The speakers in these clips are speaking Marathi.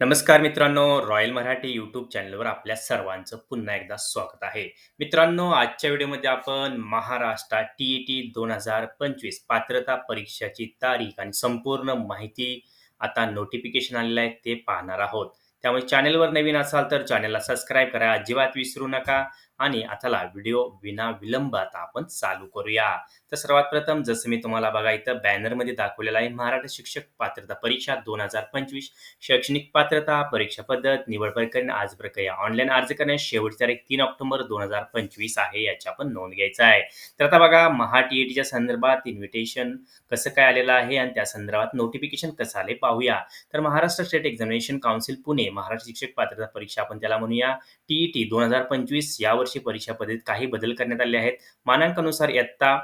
नमस्कार मित्रांनो, रॉयल मराठी यूट्यूब चॅनलवर आपल्या सर्वांचं पुन्हा एकदा स्वागत आहे. मित्रांनो, आजच्या व्हिडिओमध्ये आपण महाराष्ट्र टी-ई-टी 2025 पात्रता परीक्षाची तारीख आणि संपूर्ण माहिती आता नोटिफिकेशन आलेलं आहे ते पाहणार आहोत. त्यामुळे चॅनलवर नवीन असाल तर चॅनलला सबस्क्राईब करा, अजिबात विसरू नका आणि आताला व्हिडिओ विना विलंब आता आपण चालू करूया. तर सर्वात प्रथम जसं मी तुम्हाला बघा इथं बॅनरमध्ये दाखवलेलं आहे महाराष्ट्र शिक्षक पात्रता परीक्षा 2025 शैक्षणिक पात्रता, परीक्षा पद्धत, निवड प्रकरण, आज प्रक्रिया. ऑनलाईन अर्ज करण्यास शेवटची तारीख तीन ऑक्टोबर 2025 आहे याची आपण नोंद घ्यायचा आहे. तर आता बघा महा टी-ई-टीच्या संदर्भात इन्व्हिटेशन कसं काय आलेलं आहे आणि त्या संदर्भात नोटिफिकेशन कसं आले पाहूया. तर Maharashtra state examination council Pune Maharashtra शिक्षक पात्रता परीक्षा आपण त्याला म्हणूया टी-ई-टी 2025 यावर्षी परीक्षा पद्धतीत काही बदल करण्यात आले आहेत. मानांकानुसार इयत्ता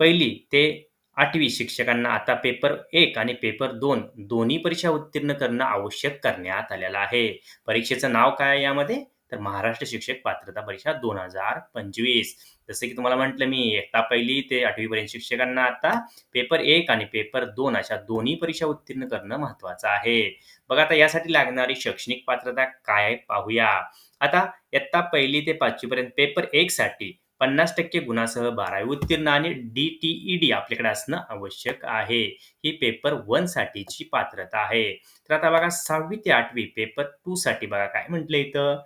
पहिली ते आठवी शिक्षकांना आता पेपर एक आणि पेपर दोन दोन्ही परीक्षा उत्तीर्ण करणं आवश्यक करण्यात आलेलं आहे. परीक्षेचं नाव काय यामध्ये? तर महाराष्ट्र शिक्षक पात्रता परीक्षा 2025. जसं की तुम्हाला म्हटलं मी इयत्ता पहिली ते आठवीपर्यंत शिक्षकांना आता पेपर एक आणि पेपर दोन अशा दोन्ही परीक्षा उत्तीर्ण करणं महत्वाचं आहे. बघा आता यासाठी लागणारी शैक्षणिक पात्रता काय पाहूया. आता इयत्ता पहिली ते पाचवीपर्यंत पेपर एक साठी पन्नास टक्के गुणासह 12वी उत्तीर्ण आणि डी-टी-ई-डी आपल्याकडे असणं आवश्यक आहे. ही पेपर वन साठीची पात्रता आहे. तर आता बघा सहावी ते आठवी पेपर टू साठी बघा काय म्हटलं इथं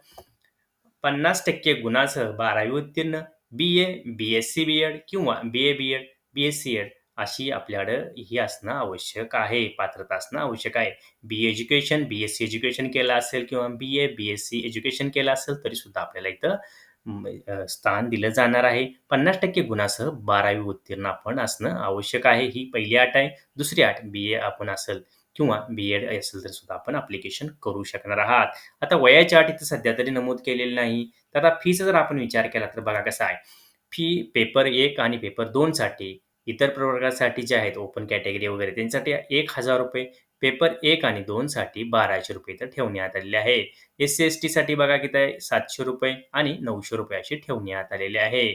50% गुणासह 12वी उत्तीर्ण, बी-ए, बी-एससी बी-एड किंवा बी-ए बी-एड, बी-एससी एड अशी आपल्याकडं ही असणं आवश्यक आहे, पात्रता असणं आवश्यक आहे. बी एज्युकेशन, बी-एससी एज्युकेशन केलं असेल किंवा B A, B S C education केलं असेल तरी सुद्धा आपल्याला इथं स्थान दिलं जाणार आहे. 50% गुणासह 12वी उत्तीर्ण आपण असणं आवश्यक आहे. ही पहिली अट आहे. दुसरी अट बी-ए आपण असेल किंवा बी-एड असेल तर सुद्धा आपण ॲप्लिकेशन करू शकणार आहात. आता वयाच्या अट इथं सध्या तरी नमूद केलेली नाही. तर आता फीचा जर आपण विचार केला तर बघा कसा आहे. फी पेपर एक आणि पेपर दोनसाठी इतर प्रवर्गासाठी जे आहेत ओपन कॅटेगरी वगैरे त्यांच्यासाठी ₹1000 पेपर एक आणि 2 साठी ₹1200 इथं ठेवण्यात आलेले आहे. एस-सी, एस-टीसाठी बघा किती आहे ₹700 आणि नऊशे रुपये असे ठेवण्यात आलेले आहे.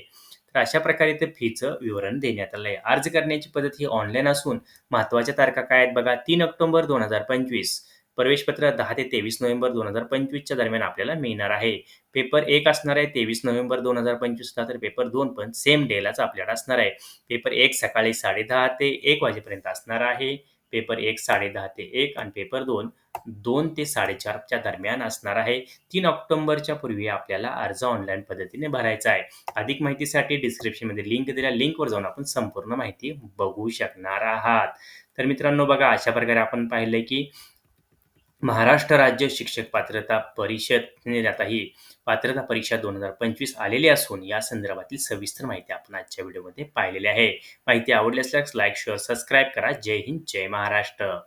तर अशा प्रकारे ते फीचं विवरण देण्यात आलं आहे. अर्ज करण्याची पद्धत ही ऑनलाईन असून महत्त्वाच्या तारखा काय आहेत बघा तीन ऑक्टोबर 2025 प्रवेशपत्र दहा ते 23 नोव्हेंबर दोन हजार पंचवीसच्या दरम्यान आपल्याला मिळणार आहे. पेपर एक असणार आहे 23 नोव्हेंबर दोन हजार पंचवीसला तर पेपर दोन पण सेम डेलाच आपल्याला असणार आहे. पेपर एक सकाळी साडेदहा ते एक वाजेपर्यंत असणार आहे. पेपर एक साडेदहा ते एक आणि पेपर 2 2 ते साडेचारच्या दरम्यान असणार आहे. तीन ऑक्टोबरच्या पूर्वी आपल्याला अर्ज ऑनलाईन पद्धतीने भरायचा आहे. अधिक माहितीसाठी डिस्क्रिप्शनमध्ये लिंक दिल्या लिंकवर जाऊन आपण संपूर्ण माहिती बघू शकणार आहात. तर मित्रांनो बघा अशा प्रकारे आपण पाहिलं की महाराष्ट्र राज्य शिक्षक पात्रता परिषद म्हणजे आता ही पात्रता परीक्षा 2025 आलेली असून या संदर्भातील सविस्तर माहिती आपण आजच्या व्हिडिओमध्ये पाहिलेली आहे. माहिती आवडली असल्यास लाईक, शेअर, सबस्क्राईब करा. जय हिंद, जय महाराष्ट्र.